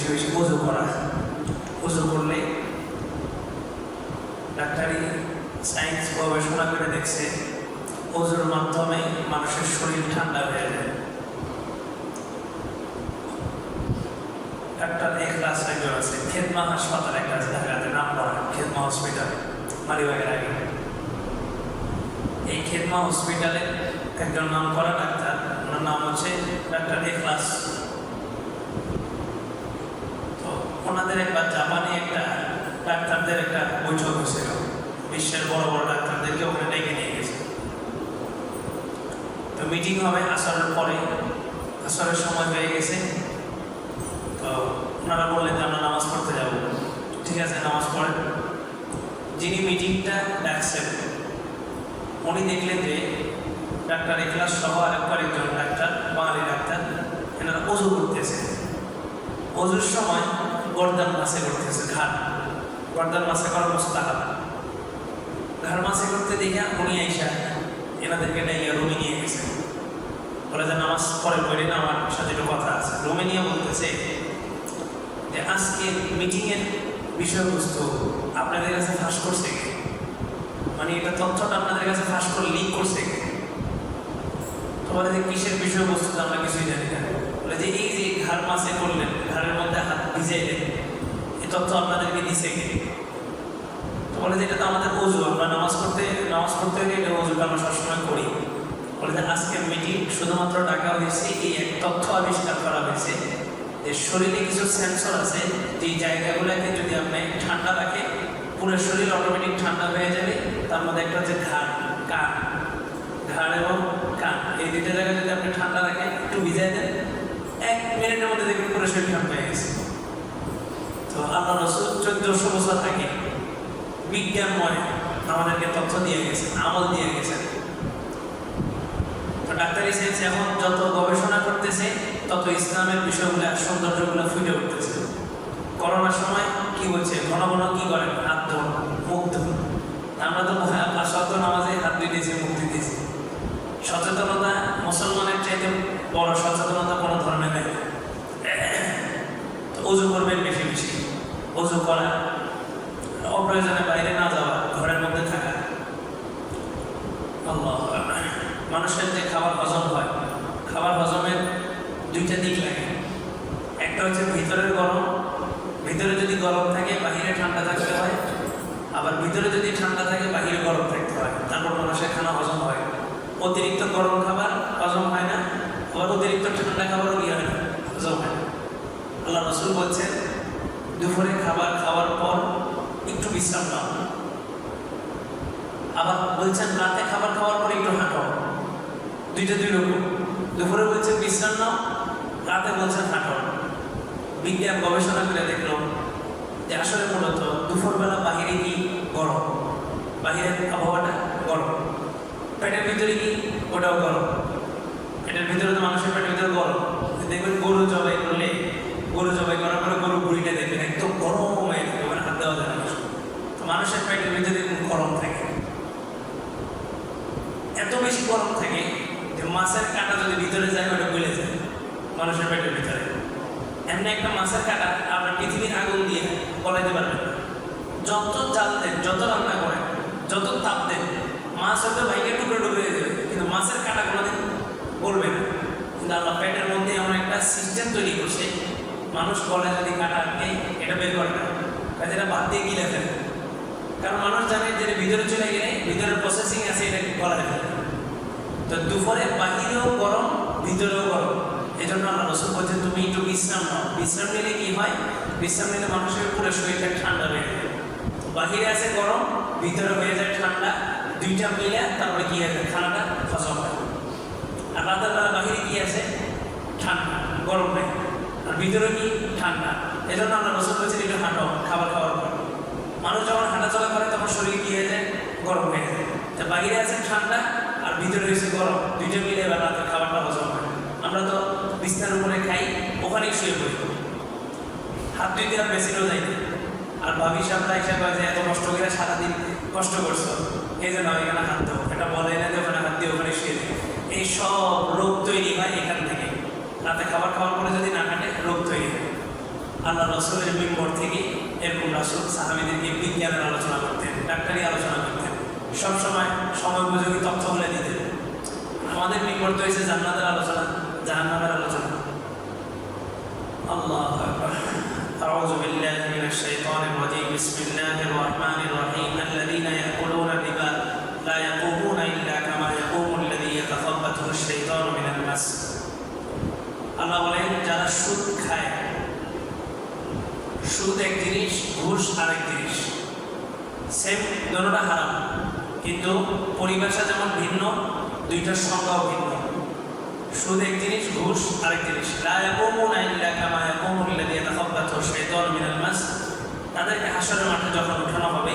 বেশি বেশি উজু করা। উজু করলে ডাক্তারি সায়েন্স গবেষণা করে দেখছে ওজুর মাধ্যমে মানুষের শরীর ঠান্ডা হয়ে যায়। ডাক্তার এখলাস একজন আছে? খেদমা হাসপাতাল একটা আছে ঢাকাতে নাম করা খেদমা হসপিটাল মারিবাগের আগে। এই খেদমা হসপিটালে একজন নাম করা ডাক্তার, ওনার নাম হচ্ছে ডাক্তার এখলাস তো ওনাদের একবার জাপানি একটা ডাক্তারদের একটা বৈঠক হয়েছিল। বিশ্বের বড় বড় ডাক্তারদেরকে ওখানে ডেকে নিয়ে গেছে। তো মিটিং হবে আসরের পরে। আসরের সময় হয়ে গেছে। তো ওনারা বললেন যে আমরা নামাজ পড়তে যাব। ঠিক আছে, নামাজ পড়েন। যিনি মিটিংটা ডাকছেন, উনি দেখলেন যে ডাক্তার এখলাস সহ আরেকবার একজন ডাক্তার, বাঙালি ডাক্তার, এনারা অজু করতেছে। অজুর সময় গর্দান মাসে করতেছে ঘাট গর্দান মাসে করা মোস্তাহাব ঘাড় মাসে করতে দেখে উনি আইসা এনাদেরকে ডাইয়া রুমে নিয়ে গেছে। বলে যে, নামাজ পরে পড়ে না, আমার সাথে একটু কথা আছে। রুমে নিয়ে বলতেছে যে, আজকে মিটিংয়ের বিষয়বস্তু আপনাদের কাছে ফাঁস করছে কে? মানে এটা তথ্যটা আপনাদের কাছে ফাঁস করে লিক করছে কে? তোমাদের কিসের বিষয়বস্তু আমরা কিছুই জানি না। যে এই যে ঘাড় মাসে করলেন, ঘাড়ের মধ্যে হাত ভিজাইলেন, এই তথ্য আপনাদেরকে দিছে কে? বলে যে এটা তো আমাদের অজু, আমরা নামাজ পড়তে নামাজ পড়তে হলে এটা অজুটা আমরা সবসময় করি। বলে যে আজকের মিটিং শুধুমাত্র ডাকা হয়েছে, এই এক তথ্য আবিষ্কার করা হয়েছে যে শরীরে কিছু সেন্সর আছে যে জায়গাগুলোকে যদি আপনি ঠান্ডা রাখে পুরো শরীর অটোমেটিক ঠান্ডা হয়ে যাবে, তার মধ্যে একটা হচ্ছে ঘাড়, কান। ঘাড় এবং কান, এই দুটো জায়গায় যদি আপনি ঠান্ডা রাখেন, একটু ভিজাই দেন মিনিটের হয়ে গেছে। তো আল্লাহ রসুল চোদ্দশো বছর আগে বিজ্ঞানময় আমাদেরকে তথ্য দিয়ে গেছেন আমল দিয়ে গেছেন তো ডাক্তারি এখন যত গবেষণা করতেছে, তত ইসলামের বিষয়গুলো, সৌন্দর্যগুলো ফুটে উঠতেছে। করোনার সময় কি বলছে ঘন ঘন কি করেন হাত ধোন মুখ আমরা তো সত্য নামাজে হাত দিয়েছি, মুখ দিতেছি সচেতনতা মুসলমানের চাইতে বড় সচেতনতা কোনো ধর্মে নেই। উজু করবেন বেশি বেশি। উজু করা, অপ্রয়োজনে বাইরে না যাওয়া, ঘরের মধ্যে থাকা। মানুষের যে খাবার হজম হয়, খাবার হজমের দুইটা দিক লাগে। একটা হচ্ছে ভিতরের গরম। ভিতরে যদি গরম থাকে, বাহিরে ঠান্ডা থাকতে হয়। আবার ভিতরে যদি ঠান্ডা থাকে, বাহিরে গরম থাকতে হয়। তারপর মানুষের খানা হজম হয়। অতিরিক্ত গরম খাবার হজম হয় না। আবার অতিরিক্ত ঠান্ডা খাবারও কি হয় না হজম হয় না। আল্লাহ রসুল বলছেন, দুপুরে খাবার খাওয়ার পর একটু বিশ্রাম নাও। আবার বলছেন, রাতে খাবার খাওয়ার পর একটু হাঁটো। দুইটা দুই রকম। দুপুরে বলছেন, বিশ্রাম নাও, রাতে বলছেন, হাঁটো। বিজ্ঞান গবেষণা করে দেখল যে আসলে মূলত দুপুরবেলা বাহিরে কি গরম? বাহিরের আবহাওয়াটা গরম। পেটের ভিতরে কি? ওটাও গরম। পেটের ভিতরে তো মানুষের পেটের ভিতরে গরম। দেখবেন গরু জবাই করলে গরু জবাই করার পরে গরু বুড়িটা দেখবেন একদম গরম হয়ে থাকে ওখানে হাত দেওয়া যায় না তো মানুষের পেটের ভিতরে গরম থাকে। এত বেশি গরম থাকে যে মাছের কাঁটা যদি ভিতরে যায়, ওটা গলে যায় মানুষের পেটের ভিতরে। এমনি একটা মাছের কাঁটা আপনার পৃথিবীর আগুন দিয়ে গলাইতে পারবেন। যত জাল দেন, যত রান্না করেন, যত তাপ দেন, মাছ হয়তো ভাইকে টুকরো টুকরো যাবে কিন্তু মাছের কাঁটা কোনোদিন গলবে না। কিন্তু আল্লাহ পেটের মধ্যে এমন একটা সিস্টেম তৈরি করছে মানুষ বলে যদি কাটা আটকে এটা বের করে না। কাজে এটা বাদ দিয়ে গিলে ফেলে কারণ মানুষ জানে যে ভিতরে চলে গেলে, ভিতরে প্রসেসিং আছে, এটা গলায় ফেলে তো দুপুরে বাহিরেও গরম, ভিতরেও গরম। এই জন্য আল্লাহ বলছেন, তুমি একটু বিশ্রাম নাও। বিশ্রাম নিলে কি হয়? বিশ্রাম নিলে মানুষের পুরো শরীরটা ঠান্ডা হয়ে যায়। বাহিরে আছে গরম, ভিতরে হয়ে যায় ঠান্ডা। দুইটা মিলে তারপরে কি যায়? খানাটা হজম হয়। আর রাতের বেলা বাহিরে কি আছে? ঠান্ডা, গরম নেই ভিতরে কি ঠান্ডা। এই জন্য আমরা রসুল বলছেন একটু হাঁটো, খাবার খাওয়ার পর। মানুষ যখন হাঁটাচলা করে, তখন শরীর কি হয়ে যায়? গরম হয়ে যায়। তো বাহিরে আছে ঠান্ডা, আর ভিতরে রয়েছে গরম। দুইটা মিলে এবার রাতের খাবারটা হজম হয়। আমরা তো বিছনার উপরে খাই, ওখানেই শুয়ে পড়ি। হাত দুই দিয়ে বেশিরও যাই আর ভাবি সামনে হিসাবে যে, এত কষ্ট করে সারাদিন কষ্ট করছ। এই জন্য আমি এখানে হাত দেবো। এটা বলে না যে, ওখানে হাত দিয়ে ওখানে শুয়ে এই সব রোগ তৈরি হয় এখান রাতে খাবার খাওয়ার পরে যদি না কাটে রোগ তৈরি হয় আল্লাহ রসুলের মেম্বর থেকে এরকম রাসুল সাহাবিদেরকে বিজ্ঞানের আলোচনা করতেন ডাক্তারি আলোচনা করতেন সবসময় সময় উপযোগী তথ্য বলে দিতেন আমাদের মেম্বর তো হয়েছে জান্নাতের আলোচনা জাহান্নামের আলোচনা আল্লাহ আকবার أعوذ بالله من الشيطان الرجيم بسم الله الرحمن الرحيم الذين يأكلون الربا لا يقومون إلا كما يقوم الذي يتخبطه الشيطان من المس আল্লাহ বলেন, যারা সুদ খায়, সুদ এক জিনিস, ঘুষ আরেক জিনিস। সেম দুটোটা হারাম। কিন্তু পরিভাষা যেমন ভিন্ন, দুইটার সংজ্ঞাও ভিন্ন। সুদ এক জিনিস, ঘুষ আরেক জিনিস। তাদেরকে হাসরের মাঠে যখন উঠানো হবে,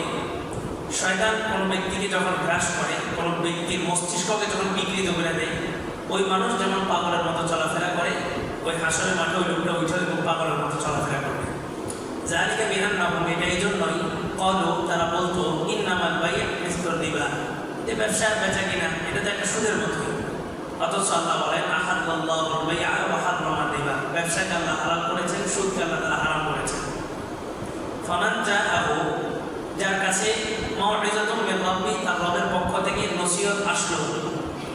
শয়তান কোনো ব্যক্তিকে যখন গ্রাস করে, কোনো ব্যক্তির মস্তিষ্ককে যখন বিকৃত করে দেয়, ওই মানুষ যেমন পাগলের মতো চলাফেরা করে ওই হাসরের মাঠে ওই লোকটা উঠে এবং পাগলের মতো চলাফেরা করবে। জালিকা বিহান না হবে এটা এই জন্যই কলো তারা বলতো, ইন্নামাল বাইয়ে মিস্তর দিবা যে ব্যবসার বেচা কিনা, এটা তো একটা সুদের মতোই অথচ আল্লাহ বলেন আহাদুল্লাহ বাইয়া ওয়াহাদ রহমান দিবা ব্যবসাকে আল্লাহ হারাম করেছেন সুদকে আল্লাহ তারা হারাম করেছেন। ফনান যা আবু যার কাছে মাওয়াইজাতুম মিন রাব্বি তার রবের পক্ষ থেকে নসিহত আসলো।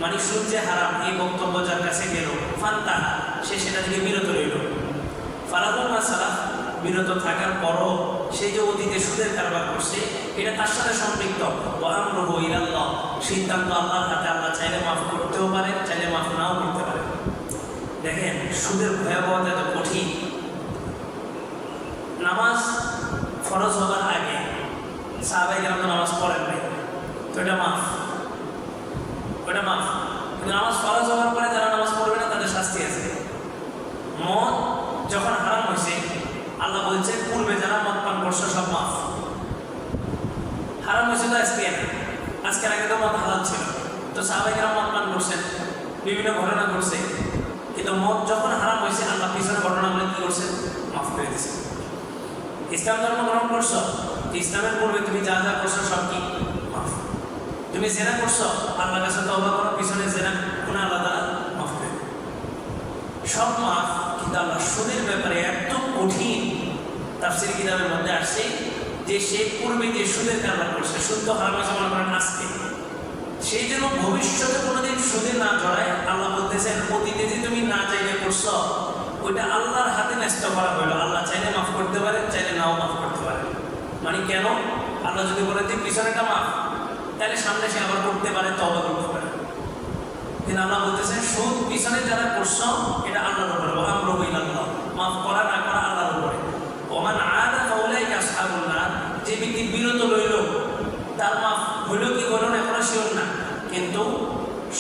মানে সুদ যে হারাম, এই বক্তব্য যার কাছে গেল। ফান্তা সে সেটা থেকে বিরত রইল। ফালাদুল মাসালা বিরত থাকার পরও সে যে অতীতে সুদের কারবার করছে, এটা তার সাথে সম্পৃক্ত। সিদ্ধান্ত আল্লাহর হাতে আল্লাহ চাইলে মাফ করতেও পারে, চাইলে মাফ নাও করতে পারে। দেখেন, সুদের ভয়াবহতা এত কঠিন। নামাজ ফরজ হবার আগে সাহাবাই কেন নামাজ পড়েন নাই। তো এটা মাফ। ওটা মাফ। নামাজ ফরজ হওয়ার পরে যারা নামাজ পড়বে না তাদের শাস্তি আছে মদ যখন হারাম হয়েছে, আল্লাহ বলছে, পূর্বে যারা মদ পান করছে সব মাফ। হারাম হয়েছে তো আজকে? আজকের আগে তো মদ হালাল ছিল। তো সাহাবাই কেন মদ পান করছেন, বিভিন্ন ঘটনা ঘটছে। কিন্তু মদ যখন হারাম হয়েছে, আল্লাহ পিছনে ঘটনাগুলো কি করছে? মাফ করে দিয়েছে ইসলাম ধর্ম গ্রহণ করছ? ইসলামের পূর্বে তুমি যা যা করছ সব কি? মাফ। তুমি জেনা করছ? আল্লাহর কাছে তওবা করো, পিছনে জেনা আল্লাহ তাআলা মাফ করে। সব মাফ। কিন্তু আল্লাহ সুদের ব্যাপারে এত কঠিন তাফসীর কিতাবের মধ্যে আসছে যে সে পূর্বে যে সুদের কারবার করছে সুদ তো হারাম মনে করেন আজকে। সেই জন্য ভবিষ্যতে কোনোদিন সুদে না জড়ায়, আল্লাহ বলতেছেন, অতীতে যে তুমি না চাইলে করছ, ওইটা আল্লাহর হাতে ন্যস্ত করা হলো আল্লাহ চাইলে মাফ করতে পারে, চাইলে নাও মাফ করতে পারে। মানে কেন? আল্লাহ যদি বলে যে পিছনেটা মাফ। তাহলে সামনে সে আবার করতে পারে তবা করতে পারে। আল্লাহ বলতেছেন সুদ পিছনে যারা করছ, এটা আল্লাহর উপরে। ওহাম রবিল আল্লাহ মাফ করা না করা আল্লাহর উপরে। ওমান আদা ফাউলাই কাসহাবুল্লাহ যে ব্যক্তি বিরত রইল, তার মাফ হইল কি হইল না এখনও শিওর না। কিন্তু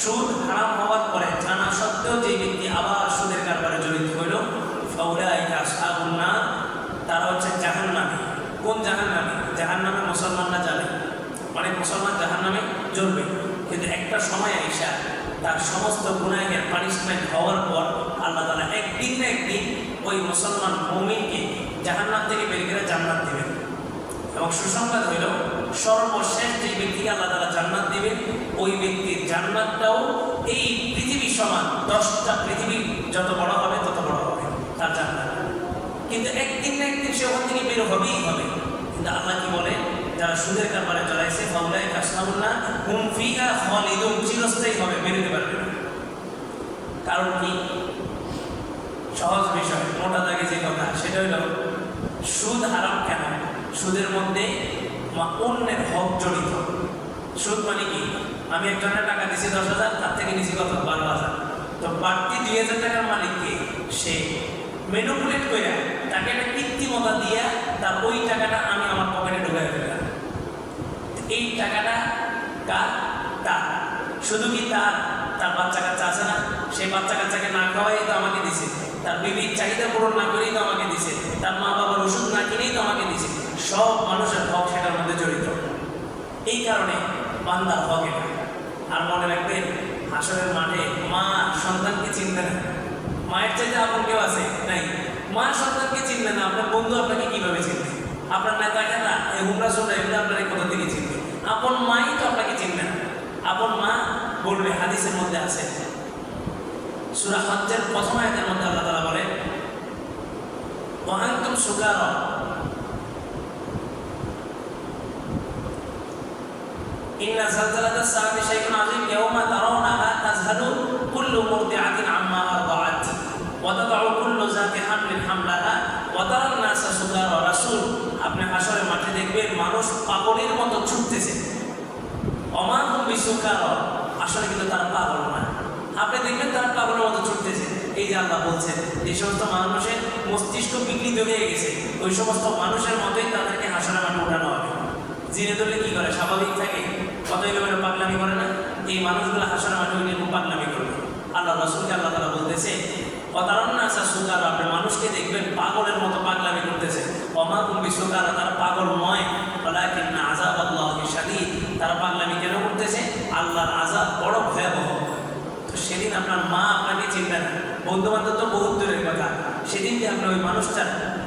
সুদ হারাম হওয়ার পরে জানা সত্ত্বেও যে ব্যক্তি আবার সুদের কারবারে জড়িত হইল ফাউলাই কাসহাবুল্লাহ তারা হচ্ছে জাহান্নামী। কোন জাহান্নামী? জাহান্নামে মুসলমানরা যাবে অনেক মুসলমান জাহান নামে জ্বলবে। কিন্তু একটা সময় আইসা তার সমস্ত গুণাহের পানিশমেন্ট হওয়ার পর আল্লাহ তালা একদিন না একদিন ওই মুসলমান মৌমিনকে জাহান্নাম থেকে বের করে জান্নাত দেবেন। এবং সুসংবাদ হইল সর্বশেষ যে ব্যক্তিকে আল্লাহ তালা জান্নাত দেবেন, ওই ব্যক্তির জান্নাতটাও এই পৃথিবী সমান, দশটা পৃথিবী যত বড় হবে তত বড় হবে তার জান্নাত। কিন্তু একদিন না একদিন সে ওখান থেকে বের হবেই হবে। কিন্তু আল্লাহ কি বলে যারা সুদের কারবারে জড়াইছে ফাউলাই কাসনামুল্লাহ হুম, ফিহা খালিদুন চিরস্থায়ী হবে বেরোতে পারবে না। কারণ কি? সহজ বিষয়, মোটা দাগে যে কথা, সেটা হইল, সুদ হারাম কেন? সুদের মধ্যে অন্যের হক জড়িত। সুদ মানে কি? আমি একজনের টাকা দিছি দশ হাজার, তার থেকে নিছি কত? বারো হাজার। তো বাড়তি দুই হাজার টাকার মালিককে সে। ম্যানুপুলেট করে তাকে একটা কৃত্রিমতা দিয়া তার ওই টাকাটা আমি আমার পকেটে ঢুকাই ফেললাম এই টাকাটা কার? তার। শুধু কি তার? তার বাচ্চা কাচ্চা আছে না? সেই বাচ্চা কাচ্চাকে না খাওয়াই তো আমাকে দিছে। তার বিবির চাহিদা পূরণ না করেই তো আমাকে দিছে। তার মা বাবার ওষুধ না কিনেই তো আমাকে দিছে। সব মানুষের হক সেটার মধ্যে জড়িত। এই কারণে বান্দার হক এটা। আর মনে রাখবেন আসরের মাঠে মা সন্তানকে চিনবে না। মায়ের চাইতে আপন কেউ আছে? নাই। মা সন্তানকে চিনবে না। আপনার বন্ধু আপনাকে কীভাবে চিনবে? আপনার নেতা খেতা এই হুমরা সোনা এগুলো আপনাকে কোথা থেকে চিনবে আপন মাই তো আপনাকে চিনবে না। আপন মা বলবে, হাদিসের মধ্যে আছে। সুরা হজ্জের প্রথম আয়তের মধ্যে আল্লাহ তালা বলে ওয়ান্তুম সুগার। আপনি আসলে দেখবেন মানুষ পাগলের মতো ছুটতেছে। অমান বিশ্বকার আসলে কিন্তু তারা পাগল না আপনি দেখবেন তারা পাগলের মতো ছুটতেছে। এই যে আল্লাহ বলছেন, এই সমস্ত মানুষের মস্তিষ্ক বিকৃত হয়ে গেছে। ওই সমস্ত মানুষের মতোই তাদেরকে হাসরের মাঠে উঠানো হবে। জিনে ধরলে কি করে? স্বাভাবিক থাকে। কত এলোমেলো পাগলামি করে না। এই মানুষগুলো হাসরের মাঠে উঠে পাগলামি করবে। আল্লাহ রসুলকে আল্লাহ তালা বলতেছে অতারণ আসা সুকার আপনি মানুষকে দেখবেন পাগলের মতো পাগলামি করতেছে অমাকুম বিশ্বকার তারা পাগল নয়। ওলাকিন আজাব আল্লাহ শাদীদ। তারা পাগলামি কেন করতেছে? আল্লাহর আজাব বড় ভয়াবহ। তো সেদিন আপনার মা আপনাকে চিনবে না বন্ধু বান্ধব তো বহুত দূরের কথা। সেদিন যে আপনার ওই মানুষটা,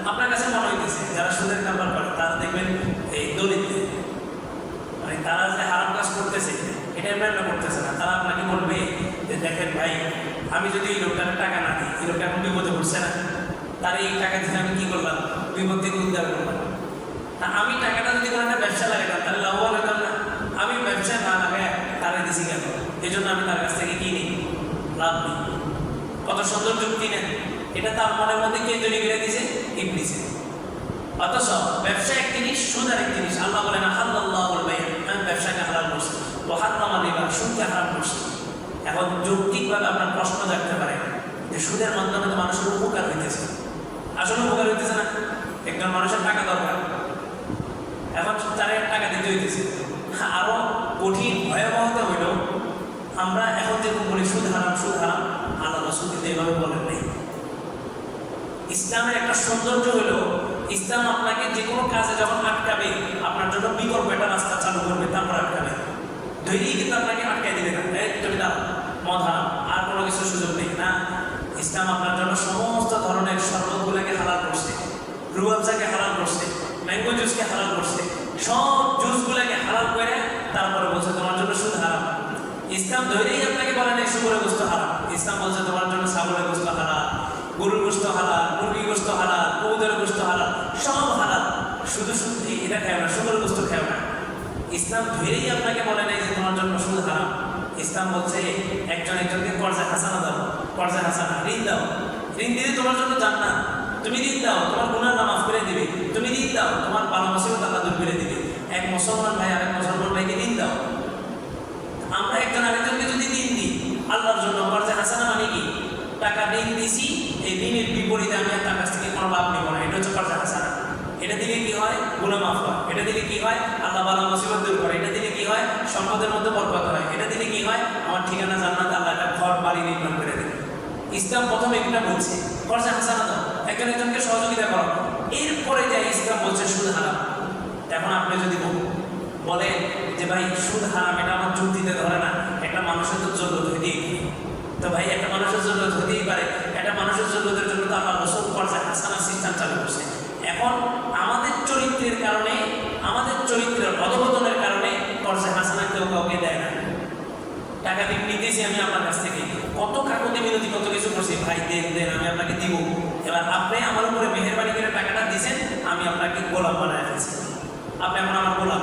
আপনার কাছে মনে হইতেছে, যারা সুদের কারবার করে, তারা দেখবেন এই দলিত মানে তারা যে হারাম কাজ করতেছে, এটা এমনি করতেছে না। তারা আপনাকে বলবে যে, দেখেন ভাই, আমি যদি এই লোকটাকে টাকা না দিই, এই লোকটা এখন বিপদে পড়ছে না। তার এই টাকা দিয়ে আমি কি করলাম? বিপদ থেকে উদ্ধার তা আমি টাকাটা যদি ব্যবসা লাগাতাম তাহলে লাভবান হতাম না। আমি ব্যবসা না লাগাই তারে দিছি কেন এই জন্য আমি তার কাছ থেকে কিনি, লাভ কত সুন্দর যুক্তি নেন। এটা তার মনের মধ্যে কে তৈরি করে দিয়েছে? ইবলিসে। অথচ ব্যবসা এক জিনিস জিনিস। আল্লাহ আল্লাহ বলবে আমি ব্যবসাকে হারাম করছি সুদকে হারাম করছি। এখন যৌক্তিকভাবে আপনার প্রশ্ন জাগতে পারে যে সুদের মাধ্যমে তো মানুষের উপকার হইতেছে। আসলে উপকার হইতেছে না। একজন মানুষের টাকা দরকার। এখন তারা টাকা দিতে হইতেছে। আরও কঠিন, ভয়াবহতা হইল, আমরা এখন যেরকম বলি সুদ হারাম সুদ হারাম, আল্লাহ রসুল কিন্তু এইভাবে বলেন নাই। ইসলামের একটা সৌন্দর্য হলো ইসলাম আপনাকে যে কোনো কাজে যখন আটকাবে, আপনার জন্য বিকল্প একটা রাস্তা চালু করবে, তারপর আটকাবে। ধৈর্যই কিন্তু আপনাকে আটকাই দিবে না। তুমি দাও মদ হারাম, আর কোনো কিছু সুযোগ নেই। না, ইসলাম আপনার জন্য সমস্ত ধরনের শরবতগুলোকে হালাল করছে। রুয়াবজাকে হালাল করছে, ম্যাঙ্গো জুসকে হালাল করছে, সব জুসগুলোকে হালাল করে তারপরে বলছে, তোমার জন্য শুধু হারাম। ইসলাম ধরেই আপনাকে বলে নাই, শুকুরের গোস্ত হারাম। ইসলাম বলছে, তোমার জন্য ছাগলের গোস্ত হারাম, গরুর গোস্ত হালাল মুরগি গোস্ত হালাল কবুতরের গোস্ত হালাল সব হালাল শুধু শুধু এটা খাও না, শুকুরের গোস্ত খাও না। ইসলাম ধরেই আপনাকে বলে নাই যে তোমার জন্য শুধু হারাম। ইসলাম বলছে, একজন একজনকে কর্জা হাসানা দাও, কর্জা হাসানা ঋণ দাও। ঋণ দিলে তোমার জন্য জান না তুমি ঋণ দাও, তোমার গুণার নামাজ করে দিবে। তুমি ঋণ দাও, তোমার বারো মাসেও টাকা দূর করে দিবে। এক মুসলমান ভাই, আরেক মুসলমান ভাইকে ঋণ দাও। আমরা একজন আরেকজনকে যদি ঋণ দিই, আল্লাহর জন্য কর্জা হাসানা মানে কি? টাকা ঋণ দিছি, এই ঋণের বিপরীতে আমি তার কাছ থেকে কোনো লাভ নেব না। এটা হচ্ছে কর্জা হাসানা। এটা দিলে কি হয়? গুণা মাফ হয়। এটা দিলে কি হয়? আল্লাহ বালা মুসিবত দূর করে। এটা দিলে কি হয়? সম্পদের মধ্যে বরকত হয়। এটা দিলে কি হয়? আমার ঠিকানা জান্নাত, আল্লাহ একটা ঘর, বাড়ি নির্মাণ করে দেবে ইসলাম প্রথমে এটা বলছে খরচা হাসানা দাও। একজন একজনকে সহযোগিতা করো। এরপরে যাই ইসলাম বলছে সুদ হারাম, এখন আপনি যদি বল- বলেন যে ভাই, সুদ হারাম, এটা আমার যুক্তিতে ধরে না, একটা মানুষের তো জরুরত হইতেই তো ভাই, একটা মানুষের জরুরত হতেই পারে। একটা মানুষের জরুরতের জন্য তো আল্লাহ রসুল খরচা হাসানা সিস্টেম চালু করছে। এখন আমাদের চরিত্রের কারণে, আমাদের চরিত্রের অধপতনের কারণে খরচা হাসানা কেউ কাউকে দেয় না। টাকা দিয়ে নিতেছি আমি আপনার কাছ থেকে। কত কাকুতি মিনতি কত কিছু করছি? ভাই, দেন দেন, আমি আপনাকে দিব। এবার আপনি আমার উপরে মেহরবানি করে টাকাটা দিয়েছেন, আমি আপনাকে গোলাম বানায় ফেলছি। আপনি এখন আমার গোলাম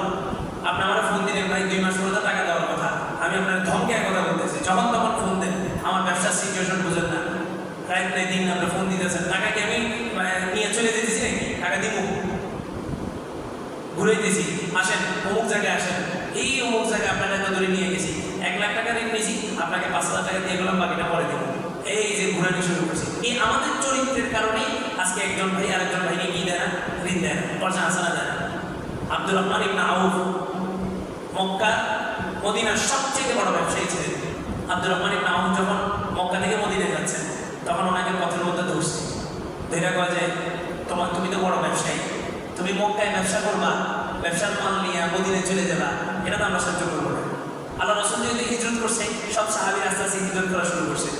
আপনি আমার ফোন দিলেন ভাই, দুই মাস পরে টাকা দেওয়ার কথা। আমি আপনার ধমকে এক কথা বলতেছি, যখন তখন ফোন দেন। আমার ব্যবসার সিচুয়েশন বুঝেন না। রাত নাই দিন আপনি ফোন দিতেছেন। টাকা কি আমি নিয়ে চলে যেতেছি নাকি? টাকা দিব। ঘুরাইতেছি আসেন, অমুক জায়গায় আসেন। এই অমুক জায়গায় আপনার এত ধরে নিয়ে গেছি। এক লাখ টাকা ঋণ নিয়েছি। আপনাকে পাঁচ হাজার টাকা দিয়ে গেলাম, বাকিটা পরে দেবো। এই যে ঘুরানি শুরু করছি। এই আমাদের চরিত্রের কারণে আজকে একজন ভাই আরেকজন ভাইকে কি দেয় না? ঋণ দেয় না পয়সা হাসানা দেয় না। আব্দুর রহমান ইবনা আউফ, মক্কা, মদিনার সবচেয়ে বড় ব্যবসায়ী ছিলেন। আব্দুর রহমান ইবনা আউফ যখন মক্কা থেকে মদিনায় যাচ্ছেন, তখন ওনাকে পথের মধ্যে ধরছে। ধৈর্য কয় যে, তোমার, তুমি তো বড় ব্যবসায়ী। তুমি মক্কায় ব্যবসা করবা, ব্যবসার মাল নিয়ে মদিনে চলে যাবা। এটা তো আমরা সহ্য করব না। আল্লাহ রসুল যেহেতু হিজরত করছে, সব সাহাবি আস্তে আস্তে হিজরত করা শুরু করছে।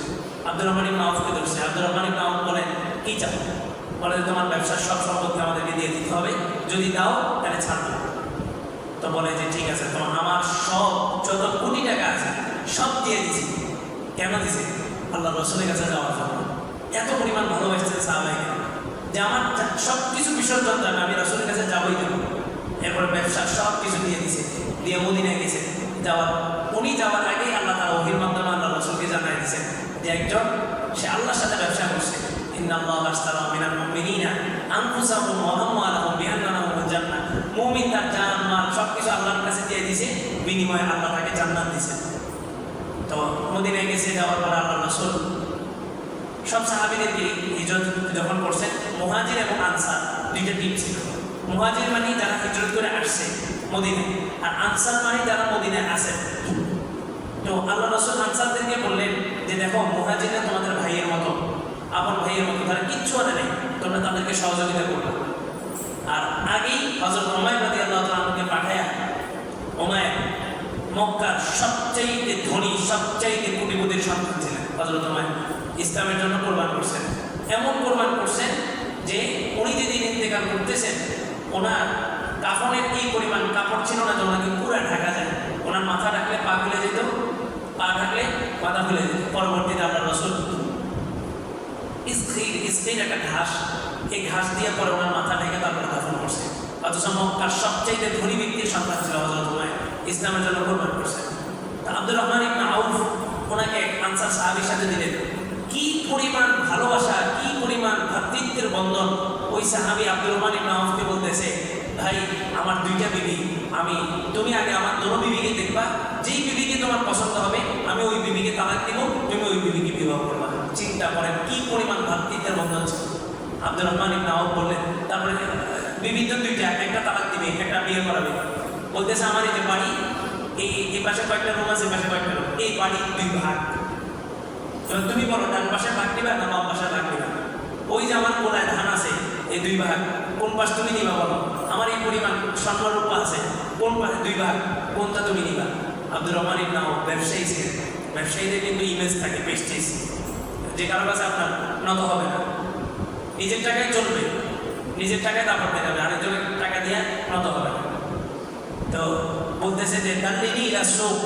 আব্দুর রহমান ইবনা আউফকে ধরছে। আব্দুর রহমান ইবনা আউফ বলেন কি চাও? বলে, তোমার ব্যবসার সব সম্পত্তি আমাদেরকে দিয়ে দিতে হবে। যদি দাও, তাহলে ছাড়বো। তো বলে যে, ঠিক আছে তোমার আমার সব যত কোটি টাকা আছে, সব দিয়ে দিছি। কেন দিছি? আল্লাহ রসুলের কাছে যাওয়ার জন্য। এত পরিমাণ ভালোবাসছে সাহাবাহিকে যে, আমার সব কিছু বিসর্জন যাবে আমি রসুলের কাছে যাবোই যাব এরপর ব্যবসা সব কিছু দিয়ে দিছে। দিয়ে মদিনায় গেছে। যাওয়ার, উনি যাওয়ার আগেই আল্লাহ তারা অহির মাধ্যমে আল্লাহ রসুলকে জানাই দিয়েছেন যে একজন, সে আল্লাহর সাথে ব্যবসা করছে। মুমিন তার জান, মাল সব আল্লাহর কাছে দিয়ে দিছে, বিনিময়ে আল্লাহ দিয়েছেন তো মদিনায় যাওয়ার পর আল্লাহ রসুল সব সাহাবিদেরকে যখন করছেন মুহাজির এবং আনসার দুইটা টিম ছিল। মুহাজির মানে যারা হিজরত করে আসছে মদিনায়, আর আনসার মানে যারা মদিনায় আসেন তো আল্লাহ রসুল আনসারদেরকে বললেন যে দেখো মুহাজিরা তোমাদের ভাইয়ের মতো। আপন ভাইয়ের মতো, তারা কিচ্ছু আনে নেই। তোমরা তাদেরকে সহযোগিতা করবে আর আগেই হজরত ওমায় আল্লাহ তালকে পাঠায়া ওমায় মক্কার সবচাইতে ধনী, সবচাইতে কোটিপতির সন্তান ছিলেন হজরত ওমায় ইসলামের জন্য কোরবান করছেন। এমন কোরবান করছেন যে উনি যেদিন ইন্তেকাল করতেছেন, ওনার কাফনের এই পরিমাণ কাপড় ছিল না যে ওনাকে পুরা ঢাকা যায়? ওনার মাথা ঢাকলে পা খুলে যেত? পা ঢাকলে মাথা খুলে যেত পরবর্তীতে আল্লাহ রসুল স্ত্রীর স্ত্রীর একটা ঘাস। এই ঘাস দিয়ে পরে ওনার মাথা ঢেকে তারপরে দাফন করছে। অথচ মক্কার সবচাইতে ধনী ব্যক্তির সন্তান ছিল হজরত উমায় ইসলামের জন্য কোরবান করছে। তা আব্দুর রহমান ইবনে আউফ ওনাকে আনসার সাহাবির সাথে দিলেন, কি পরিমাণ ভালোবাসা, কি পরিমাণ ভ্রাতৃত্বের বন্ধন? ওই সাহাবি আব্দুর রহমান ইবনে আউফকে বলতেছে, ভাই, আমার দুইটা বিবি। আমি, তুমি আগে আমার দোনো বিবিকে দেখবা, যেই বিবিকে তোমার পছন্দ হবে, আমি ওই বিবিকে তালাক দিব, তুমি ওই বিবিকে বিবাহ করবা। চিন্তা করেন কি পরিমাণ ভ্রাতৃত্বের বন্ধন ছিল। আব্দুর রহমান ইবনে আউফ বললেন, তারপরে বিবি তো দুইটা একটা তালাক দিবে একটা বিয়ে করাবে। বলতেছে, আমার এই যে বাড়ি, এই এই পাশে কয়েকটা রুম আছে পাশে কয়েকটা রুম এই বাড়ি দুই ভাগ। এবার তুমি বলো, ডান পাশে ভাগ দিবা না বাম পাশে ভাগ দিবা ওই যে আমার কোনায় ধান আছে, এই দুই ভাগ, কোন পাশ তুমি নিবা বলো? আমার এই পরিমাণ স্বর্ণরূপা আছে। কোন পাশে দুই ভাগ, কোনটা তুমি নিবা? আব্দুর রহমান ইবনাও ব্যবসায়ী ছিলেন ব্যবসায়ীদের কিন্তু ইমেজ থাকে পেস্টিস যে কারও কাছে আপনার নত হবে না। নিজের টাকায় চলবে, নিজের টাকায় দাপট দেখাবে আরেকজনের টাকা দিয়ে নত হবে না। তো বলতেছে যে দাল্লিনি ইলা শোক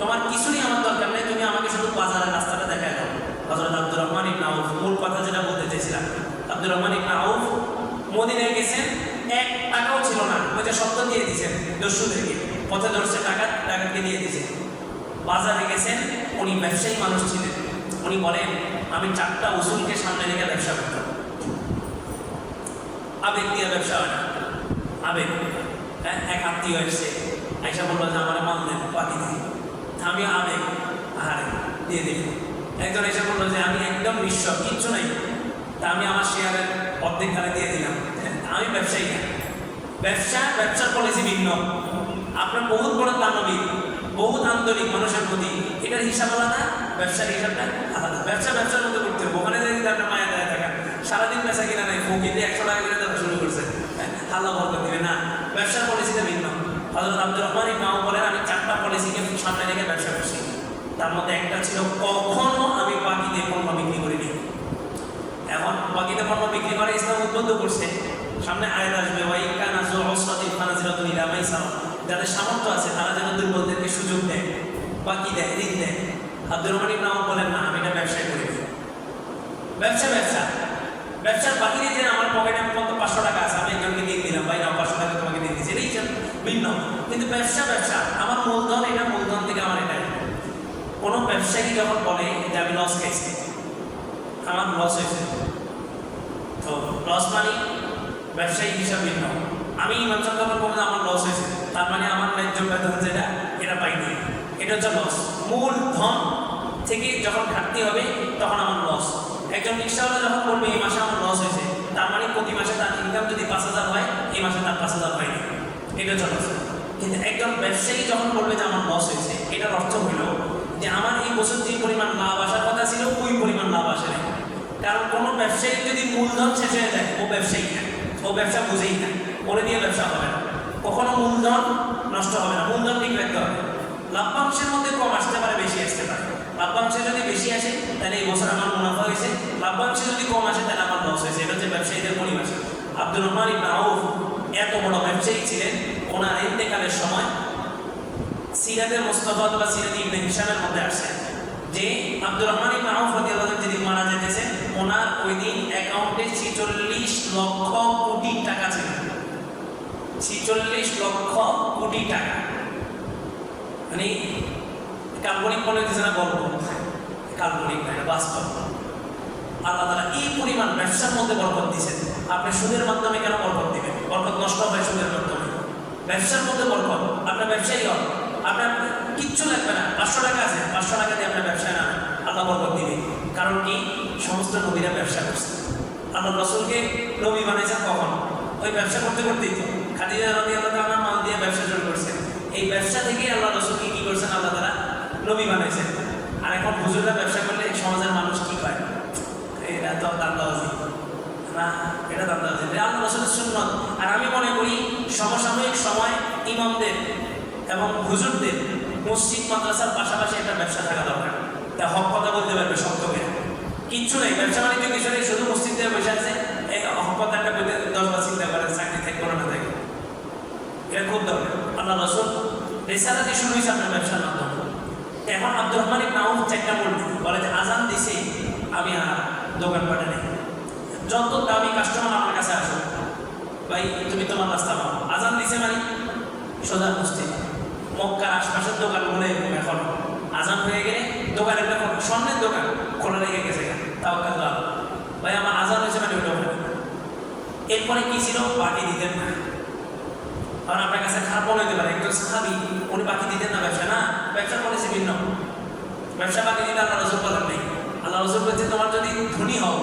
তোমার কিছুই আমার দরকার নেই, তুমি আমাকে শুধু বাজারের রাস্তাটা দেখায় দাও। হজরত আব্দুর রহমান ইবনা আউফ মূল কথা যেটা বলতে চেয়েছিলাম, আব্দুর রহমান ইবনা আউফ মদিনায় গেছেন এক টাকাও ছিল না। ওই যে শব্দ দিয়ে দিয়েছেন দস্যুদেরকে পথে ধরছে টাকা, টাকাকে দিয়ে দিয়েছে। বাজারে গেছেন, উনি ব্যবসায়ী মানুষ ছিলেন। উনি বলেন, আমি চারটা উসুলকে সামনে রেখে ব্যবসা করতাম। আবেগ দিয়ে ব্যবসা হয় না। আবেগ। হ্যাঁ এক আত্মীয় এসছে আইসা বলল যে, আমার মাল দেন, বাকি দিই আমি আবেগ। আহারে, দিয়ে দিই একজন এসে বলল যে, আমি একদম নিঃস্ব, কিচ্ছু নাই। তা আমি আমার শেয়ারের অর্ধেক দিয়ে দিলাম। আমি ব্যবসায়ী। ব্যবসা ব্যবসার পলিসি ভিন্ন। আপনার বহুত বড় দানবিক বহুত আন্তরিক মানুষের প্রতি। এটার হিসাব আলাদা ব্যবসার হিসাবটা আলাদা। ব্যবসা ব্যবসার মধ্যে করতে হবে। ওখানে যদি আপনার মায়া দেয় থাকা সারাদিন বেচা কিনা নাই ফকিতে একশো টাকা করে দেওয়া শুরু করছে। হ্যাঁ, আল্লাহ বরকত দিবে না। ব্যবসার পলিসিটা ভিন্ন। হজরত আব্দুর রহমান ইমাম বলেন আমি চারটা পলিসিকে সামনে রেখে ব্যবসা করছি। তার মধ্যে একটা ছিল কখনো আমি বাকিতে পণ্য বিক্রি করিনি। এখন বাকিতে পণ্য বিক্রি করে ইসলাম উদ্বুদ্ধ করছে। সামনে আয়াত আসবে ওয়াই কানা জু অসরাতিল ফানাজিরাতুন মাইসার যাদের সামর্থ্য আছে, তারা যেন দুর্বলদেরকে সুযোগ দেয়, বাকি দেয়, ঋণ দেয়। আব্দুর রহমান ইবনে বলেন, না, আমি এটা ব্যবসায় করি ব্যবসা ব্যবসা। ব্যবসার বাকিরে যে আমার পকেটে আমি কত পাঁচশো টাকা আছে, আমি একজনকে দিয়ে দিলাম, ভাই, নাও, পাঁচশো টাকা তোমাকে দিয়ে দিচ্ছি এটাই ভিন্ন। কিন্তু ব্যবসা ব্যবসা। আমার মূলধন, এটা মূলধন থেকে আমার এটা কোনো ব্যবসায়ী যখন বলে যে আমি লস খাইছি। আমার লস হয়েছে। তো লস মানে ব্যবসায়িক হিসাবে ভিন্ন। আমি ইমাম সাহেব বললাম আমার লস হয়েছে। তার মানে আমার ন্যায্য বেতন যেটা, এটা পাইনি। এটা হচ্ছে লস মূল ধন থেকে যখন ঘাটতি হবে, তখন আমার লস একজন রিক্সাওয়ালা যখন বলবে, এই মাসে আমার লস হয়েছে, তার মানে প্রতি মাসে তার ইনকাম যদি পাঁচ হাজার হয়, এই মাসে তার পাঁচ হাজার হয়নি। এটা হচ্ছে লস কিন্তু একজন ব্যবসায়ী যখন বলবে যে আমার লস হয়েছে, এটার অর্থ হইল যে আমার এই বছর যে পরিমাণ লাভ আসার কথা ছিল, ওই পরিমাণ লাভ আসে কারণ কোনো ব্যবসায়ী যদি মূলধন শেষ হয়ে যায়, ও ব্যবসায়ী ও ব্যবসা বুঝেই না। ওরে দিয়ে ব্যবসা হবে না। কখনো মূলধন নষ্ট হবে না। মূলধন ঠিক রাখতে হবে। লাভ্যাংশের মধ্যে কম আসতে পারে, বেশি আসতে পারে। লাভ্যাংশে যদি বেশি আসে, তাহলে এই বছর আমার মুনাফা হয়েছে। লাভ্যাংশে যদি কম আসে, তাহলে আমার লস হয়েছে। এটা হচ্ছে ব্যবসায়ীদের পরিবেশ আব্দুর রহমান ইবনে এত বড় ব্যবসায়ী ছিলেন। ওনার ইন্তেকালের সময় সিরাতের মোস্তফা বা সিরাত ইবনে হিসামের মধ্যে আসে যে আব্দুর রহমান ইবনে আউফ আনহু মারা যেতেছেন ওনার ওই দিন অ্যাকাউন্টে ছিচল্লিশ লক্ষ কোটি টাকা ছিল। ছিচল্লিশ লক্ষ কোটি টাকা। মানে কাল্পনিক মনে হচ্ছে না গল্প? কাল্পনিক না বাস্তব। আল্লাহ তারা এই পরিমাণ ব্যবসার মধ্যে বরকত দিয়েছেন। আপনি সুদের মাধ্যমে কেন বরকত দিবেন? বরকত নষ্ট হয় সুদের মাধ্যমে। ব্যবসার মধ্যে বরকত। আপনার ব্যবসায়ী হন। আপনার কিচ্ছু লাগবে না। পাঁচশো টাকা আছে। পাঁচশো টাকা দিয়ে আপনার ব্যবসায় না আল্লাহ বরকত দিবে কারণ কি? সমস্ত নবীরা ব্যবসা করছে। আল্লাহ রসুলকে নবী বানাইছেন কখন? ওই ব্যবসা করতে করতেই তো। খাদিজা রাদি আল্লাহ মাল দিয়ে ব্যবসা শুরু করছেন এই ব্যবসা থেকে আল্লাহ রসুলকে কি করছেন? আল্লাহ তারা নবী বানাইছেন। আর এখন হুজুররা ব্যবসা করলে সমাজের মানুষ কি পায়? এটা তো দান্দাবাজি। না, এটা দান্দাবাজি আল্লাহ রসুলের সুন্নত। আর আমি মনে করি, সমসাময়িক সময় ইমামদের এবং হুজুরদের মসজিদ, মাদ্রাসার পাশাপাশি একটা ব্যবসা থাকা দরকার। তা হক কথা বলতে পারবে করে কিচ্ছু নেই, ব্যবসা বাণিজ্য কিছু নেই, শুধু মসজিদ বসে আছে। দশ চিন্তা করে, চাকরি না থাকে। এটা খুব দরকার। আল্লাহ রসুল শুরু হয়েছে আপনার ব্যবসার মাধ্যমে। এখন আব্দুর রহমান বলবে বলে যে আজান আমি আর দোকান নেই। যত দামি কাস্টমার আমার কাছে আসো ভাই, তুমি তোমার রাস্তা পাও আজান দিছে মানে সোজা বুঝতে মক্কার আশপাশের দোকান বলে এখন। আজান হয়ে গেলে দোকানের এখন স্বর্ণের দোকান খোলা রেখে গেছে। তাও কাজ ভাই, আমার আজান হয়েছে মানে না। এরপরে কি ছিল? বাকি দিতেন না। কারণ আপনার কাছে খারাপ মনে হতে পারে। একজন সাহাবি, উনি বাকি দিতেন না ব্যবসা না? ব্যবসা পলিসি ভিন্ন। ব্যবসা বাকি দিতে আল্লাহ রসুল বলেন নেই। আল্লাহ রসুল বলছে, তোমার যদি ধনী হও,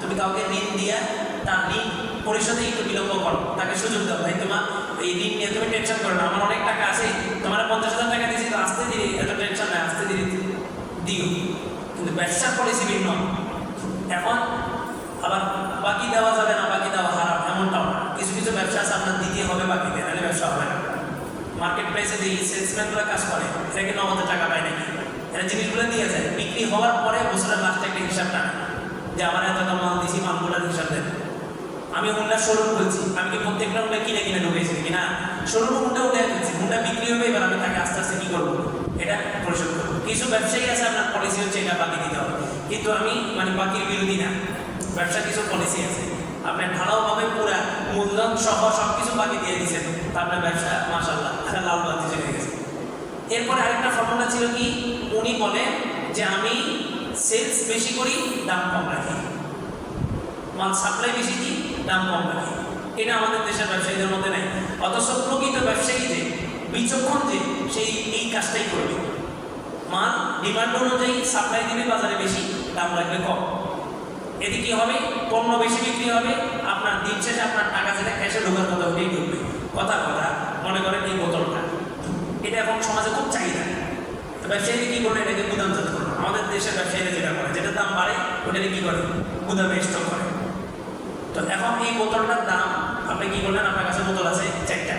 তুমি কাউকে ঋণ দিয়া তার ঋণ পরিশোধে একটু বিলম্ব করো। তাকে সুযোগ দাও। ভাই, তোমার এই ঋণ নিয়ে তুমি টেনশন করো না। আমার অনেক টাকা আছে। তোমার পঞ্চাশ হাজার টাকা দিয়েছি, তো আসতে দিলে এত টেনশন নাই, আসতে দিলে দিও। কিন্তু ব্যবসার পলিসি ভিন্ন। এখন আবার বাকি দেওয়া যাবে না, বাকি দেওয়া হারাম, এমনটাও না। কিছু কিছু ব্যবসা আছে, আপনার দিতে হবে বাকি দিয়ে নাহলে ব্যবসা হবে না। মার্কেট প্রাইসে দিয়ে সেলসম্যানগুলো কাজ করে, এরা কি নগদে টাকা পায় নাকি? এরা জিনিসগুলো দিয়ে যায়। বিক্রি হওয়ার পরে বছরের লাস্টে একটা হিসাব টানে। যে আমার এত মাল দিছি, মালগুলোর হিসাব দেন। আমি হুন্ডার শোরুম বলছি আমি কি প্রত্যেকটা হুন্ডা কিনে কিনে ঢুকেছি কি না শোরুম হুন্ডা উঠে ফেলছি হুন্ডা বিক্রি হবে, এবার আমি তাকে আস্তে আস্তে কি করব? এটা পরিশোধ করব। কিছু ব্যবসায়ী আছে, আপনার পলিসি হচ্ছে এটা বাকি দিতে হবে। কিন্তু আমি মানে বাকির বিরোধী না। ব্যবসা কিছু পলিসি আছে। আপনি ঢালাওভাবে পুরা, মূলধন সহ সব কিছু বাকি দিয়ে দিয়েছেন। তা আপনার ব্যবসা মাসাল্লাহ লাল বাতি চলে গেছে। এরপরে আরেকটা ফর্মুলা ছিল কি? উনি বলেন যে আমি সেলস বেশি করি, দাম কম রাখি। মাল সাপ্লাই বেশি দিই, দাম কম রাখি। এটা আমাদের দেশের ব্যবসায়ীদের মধ্যে নেই। অথচ প্রকৃত ব্যবসায়ী যে, বিচক্ষণ যে, সেই এই কাজটাই করবে। মাল ডিমান্ড অনুযায়ী সাপ্লাই দিবে বাজারে বেশি দাম রাখবে কম। এতে কি হবে? পণ্য বেশি বিক্রি হবে, আপনার দিন শেষে আপনার টাকা যেটা ক্যাশে ঢোকার কথা ওটাই ঢুকবে। কথা কথা, মনে করেন এই বোতলটা। এটা এখন সমাজে খুব চাহিদা। তো ব্যবসায়ীরা কি করে এটাকে গুদামজাত করে আমাদের দেশের ব্যবসায়ীরা যেটা করে যেটার দাম বাড়ে, ওটাকে কি করে? গুদামে স্টক করে। তো এখন এই বোতলটার দাম, আপনি কি করলেন আপনার কাছে বোতল আছে চারটা।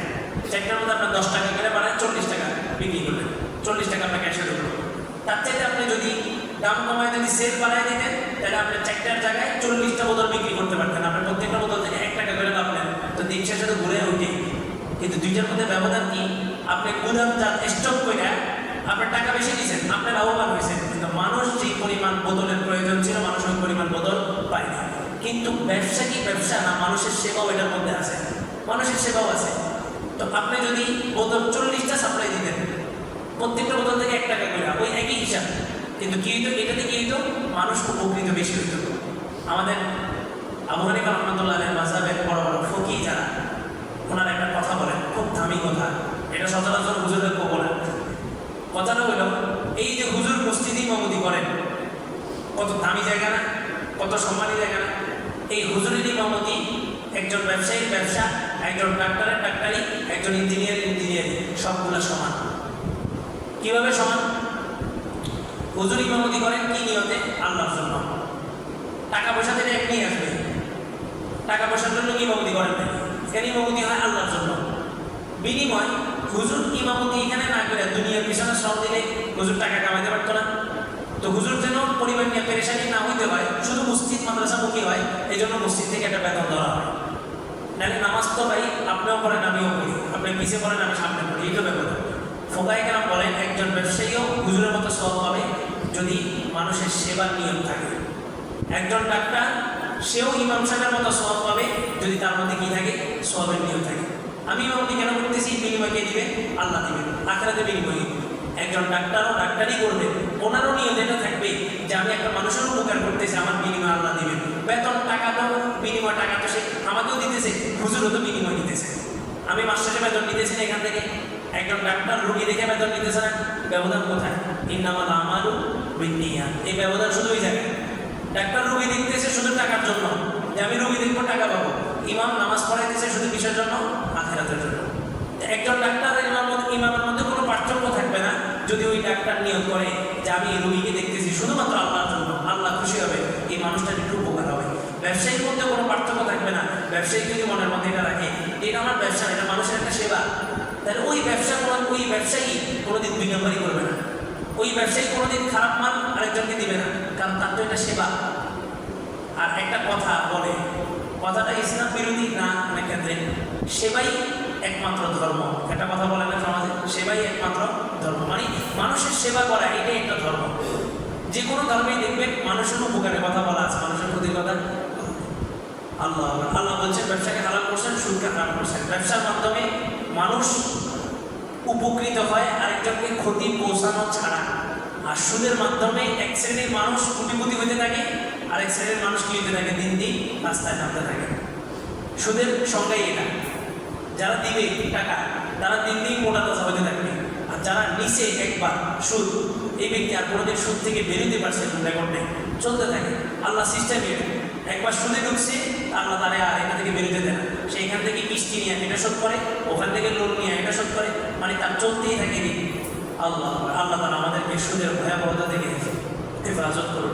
চারটার মধ্যে আপনার দশ টাকা করে বাড়ায় চল্লিশ টাকা বিক্রি করলেন। চল্লিশ টাকা আপনার ক্যাশে ঢুকলো। তার চাইতে আপনি যদি দাম কমায় যদি সেল বাড়ায় দিতেন, তাহলে আপনি চারটার জায়গায় চল্লিশটা বোতল বিক্রি করতে পারতেন। আপনি প্রত্যেকটা বোতল থেকে এক টাকা করে লাভ নেন। তো দিন শেষে তো ঘুরে উঠে কিন্তু দুইটার মধ্যে ব্যবধান কি? আপনি গুদাম যান স্টক করে আপনার টাকা বেশি দিয়েছেন, আপনার লাভবান হয়েছেন। কিন্তু মানুষ যে পরিমাণ বোতলের প্রয়োজন ছিল, মানুষ ওই পরিমাণ বোতল পায়নি কিন্তু ব্যবসা কি ব্যবসা না মানুষের সেবাও এটার মধ্যে আছে? মানুষের সেবাও আছে। তো আপনি যদি বোতল চল্লিশটা সাপ্লাই দিতেন প্রত্যেকটা বোতল থেকে এক টাকা করে, ওই একই হিসাব। কিন্তু কি হইতো, এটাতে কি হইতো? মানুষ উপকৃত বেশি হইতো। আমাদের আবু হানিফা মাসাবের বড় বড় ফকি যারা, ওনার একটা কথা বলেন, খুব দামি কথা। এটা সচরাচর হুজুরের কবো না কথাটা হইল এই যে হুজুর মসজিদ ইমামতি করেন, কত দামি জায়গা না, কত সম্মানী জায়গা না। এই হুজুরের ইমামতি একজন ব্যবসায়ীর ব্যবসা, একজন ডাক্তারের ডাক্তারি, একজন ইঞ্জিনিয়ার ইঞ্জিনিয়ারিং, সবগুলো সমান। কীভাবে সমান? হুজুর ইমামতি করেন কি নিয়তে? আল্লাহর জন্য। টাকা পয়সা থেকে এক নিয়ে আসবে। টাকা পয়সার জন্য কি ইমামতি করেন না এখানে ইমামতি হয় আল্লাহর জন্য। বিনিময় হুজুর ইমামতি এখানে না করে দুনিয়ার পিছনে সব দিলে হুজুর টাকা কামাইতে পারতো না। তো হুজুর যেন পরিবার নিয়ে পেরেশানি না হইতে হয়, শুধু মসজিদ মাদ্রাসামুখী হয় এই জন্য মসজিদ থেকে একটা বেতন দেওয়া হয়। নাহলে নামাজ তো ভাই, আপনিও করেন আমিও করি আপনি পিছিয়ে করেন আমি সামনে করি এইটা ব্যাপার। ফোকাই কেন বলেন, একজন ব্যবসায়ীও হুজুরের মতো সব পাবে যদি মানুষের সেবার নিয়ম থাকে। একজন ডাক্তার, সেও ইমাম সাহেবের মতো সব পাবে যদি তার মধ্যে কি থাকে? সবের নিয়ম থাকে। আমি ইমামতি কেন করতেছি? বিনিময় কে দিবে? আল্লাহ দিবে। আখড়াতে বিনিময়। একজন ডাক্তারও ডাক্তারই করবে। ওনারও নিয়ত এটা থাকবে যে আমি একটা মানুষের উপকার করতেছি, আমার বিনিময় আল্লাহ দিবে। বেতন, টাকা তো বিনিময় টাকা তো সে আমাকেও দিতেছে, হুজুরও তো বিনিময় দিতেছে। আমি মাস্টারে বেতন নিতেছি না এখান থেকে। একজন ডাক্তার রুগী দেখে বেতন নিতেছে না ব্যবধান কোথায়? ইন্নামাল আমারও বিনিয়া এই ব্যবধান শুধু ওই জায়গায়। ডাক্তার রুগী দেখতেছে শুধু টাকার জন্য। যে আমি রুগী দেখব, টাকা পাবো। ইমাম নামাজ পড়াইতেছে শুধু কিসের জন্য? আখেরাতের জন্য। একজন ডাক্তার আর ইমামের মধ্যে কোনো পার্থক্য থাকবে না। যদি ওই ডাক্তার নিয়োগ করে যে আমি রুগীকে দেখতেছি শুধুমাত্র আল্লাহর জন্য, আল্লাহ খুশি হবে, এই মানুষটার একটু উপকার হবে। ব্যবসায়ীর মধ্যে কোনো পার্থক্য থাকবে না। ব্যবসায়ী যদি মনের মধ্যে এটা রাখে, এটা আমার ব্যবসা এটা মানুষের একটা সেবা। তাহলে ওই ব্যবসা কোনো ওই ব্যবসায়ী কোনোদিন দুই নম্বরই করবে না। ওই ব্যবসায়ী কোনোদিন খারাপ মাল আরেকজনকে দিবে না, কারণ তার তো এটা সেবা। আর একটা কথা বলে, কথাটা ইসলাম বিরোধী না অনেক ক্ষেত্রে, সেবাই একমাত্র ধর্ম। একটা কথা বলে না সমাজে, সেবাই একমাত্র ধর্ম। মানে মানুষের সেবা করা, এটাই একটা ধর্ম। যে কোনো ধর্মেই দেখবেন মানুষের উপকারের কথা বলা আছে, মানুষের ক্ষতির কথা আল্লাহ আল্লাহ বলছেন, ব্যবসাকে হারাম করছেন, সুদকে হারাম করছেন। ব্যবসার মাধ্যমে মানুষ উপকৃত হয় আরেকজনকে ক্ষতি পৌঁছানো ছাড়া। আর সুদের মাধ্যমে এক শ্রেণির মানুষ কোটিপতি হতে থাকে, আরেক শ্রেণির মানুষ কি হতে থাকে? দিন দিন রাস্তায় নামতে থাকে। সুদের সংজ্ঞাই এটা। যারা দিবে টাকা, তারা দিন দিন মোটা তাজা হতে থাকবে আর যারা নিচে একবার সুদ, এই ব্যক্তি আর কোনোদিন সুদ থেকে বেরোতে পারছে চলতে থাকে। আল্লাহ সিস্টেম একবার সুদে ঢুকছে আল্লাহ তারা আর এখান থেকে বেরোতে দেয় না। সেইখান থেকে কিস্তি নিয়ে এটা শোধ করে, ওখান থেকে লোন নিয়ে এটা শোধ করে। মানে তার চলতেই থাকে আল্লাহ আল্লাহ তারা আমাদেরকে সুদের ভয়াবহতা থেকে হেফাজত করুন।